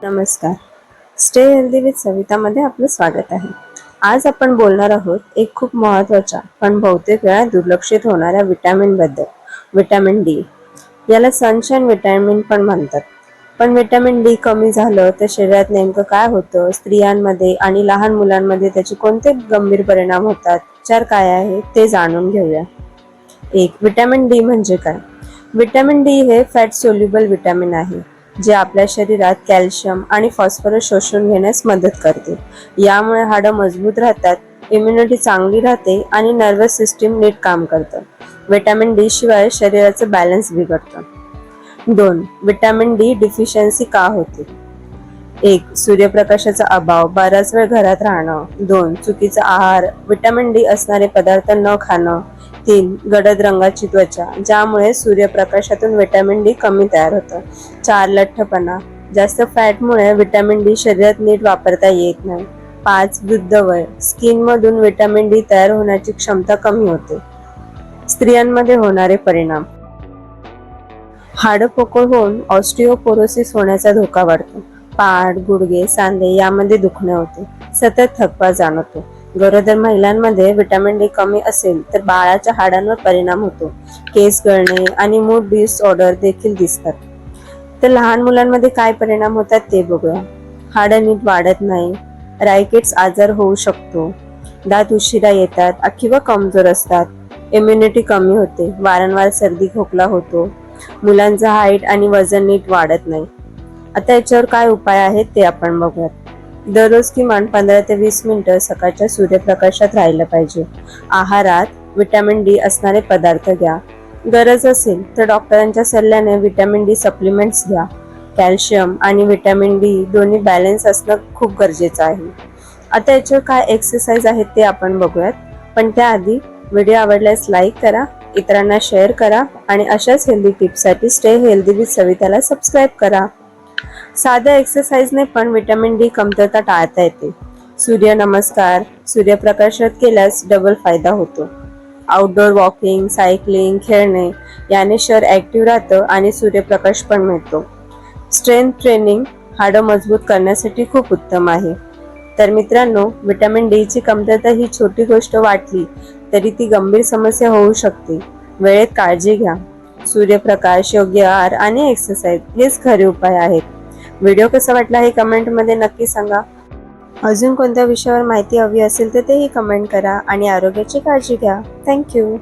नमस्कार. Stay healthy with सवितामध्ये आपलं स्वागत आहे. आज आपण बोलणार आहोत एक खूप महत्त्वाच्या पण बहुतेक वेळा दुर्लक्षित होणाऱ्या विटॅमिनबद्दल विटॅमिन डी याला सनशाईन विटॅमिन पण म्हणतात. पण विटॅमिन डी कमी झालं तर शरीरात नेमकं काय होतं? स्त्रियांमध्ये आणि लहान मुलांमध्ये त्याचे कोणते गंभीर परिणाम होतात? उपचार काय आहे ते जाणून घेऊया. एक विटॅमिन डी म्हणजे काय? विटॅमिन डी हे फॅट सोल्युबल विटॅमिन आहे. जे आपल्या शरीरात कॅल्शियम आणि फॉस्फरस शोषून घेण्यास मदत करते. यामुळे हाडं मजबूत राहतात इम्युनिटी चांगली राहते आणि नर्वस सिस्टीम नीट काम करतं. विटॅमिन डी शिवाय शरीराचं बॅलन्स बिघडतं. दोन विटॅमिन डी डिफिशियन्सी का होते? एक सूर्यप्रकाशाचा अभाव बराच वेळ घरात राहणं. दोन चुकीचा आहार विटॅमिन डी असणारे पदार्थ न खाणं. तीन गडद रंगाची त्वचा ज्यामुळे सूर्यप्रकाशातून विटॅमिन डी कमी तयार होतं. चार लठ्ठपणा जास्त फॅटमुळे विटॅमिन डी शरीरात नीट वापरता येत नाही. पाच वृद्ध वय स्किनमधून विटॅमिन डी तयार होण्याची क्षमता कमी होते. स्त्रियांमध्ये होणारे परिणाम. हाडं पोकळ होऊन ऑस्टिओपोरोसिस होण्याचा धोका वाढतो. पाठ गुडघे सांधे यामध्ये दुखणे होते. सतत थकवा जाणवतो. गरोदर महिलांमध्ये विटॅमिन डी कमी असेल तर बाळाच्या हाडांवर परिणाम होतो. केस गळणे आणि मूड डिसऑर्डर देखील दिसतात. तर लहान मुलांमध्ये काय परिणाम होतात ते बघूया. हाडं नीट वाढत नाही. रायकेट्स आजार होऊ शकतो. दात उशिरा येतात किंवा कमजोर असतात. इम्युनिटी कमी होते. वारंवार सर्दी खोकला होतो. मुलांचा हाईट आणि वजन नीट वाढत नाही. आता याच्यावर काय उपाय आहेत ते आपण बघूयात. दररोज किमान पंधरा ते वीस मिनिटं सकाळच्या सूर्यप्रकाशात राहिलं पाहिजे. आहारात विटॅमिन डी असणारे पदार्थ घ्या. गरज असेल तर डॉक्टरांच्या सल्ल्याने विटॅमिन डी सप्लिमेंट्स घ्या. कॅल्शियम आणि विटॅमिन डी दोन्ही बॅलन्स असणं खूप गरजेचं आहे. आता याच्यावर काय एक्सरसाइज आहेत ते आपण बघूयात. पण त्याआधी व्हिडिओ आवडल्यास लाईक करा इतरांना शेअर करा आणि अशाच हेल्दी टिप्ससाठी स्टे हेल्दी विथ सविताला सबस्क्राईब करा. साध्या एक्सरसाइजने पण विटॅमिन डी कमतरता टाळता येते. सूर्यनमस्कार सूर्यप्रकाशात केल्यास डबल फायदा होतो. आउटडोर वॉकिंग सायकलिंग खेळणे याने शरीर ॲक्टिव्ह राहतं आणि सूर्यप्रकाश पण मिळतो. स्ट्रेंथ ट्रेनिंग हाडं मजबूत करण्यासाठी खूप उत्तम आहे. तर मित्रांनो विटॅमिन डी ची कमतरता ही छोटी गोष्ट वाटली तरी ती गंभीर समस्या होऊ शकते. वेळेत काळजी घ्या. सूर्यप्रकाश योग्य आहार आणि एक्सरसाइज हेच खरे उपाय आहेत. व्हिडिओ कसा वाटला हे कमेंटमध्ये नक्की सांगा. अजून कोणत्या विषयावर माहिती हवी असेल तर तेही कमेंट करा आणि आरोग्याची काळजी घ्या. थँक्यू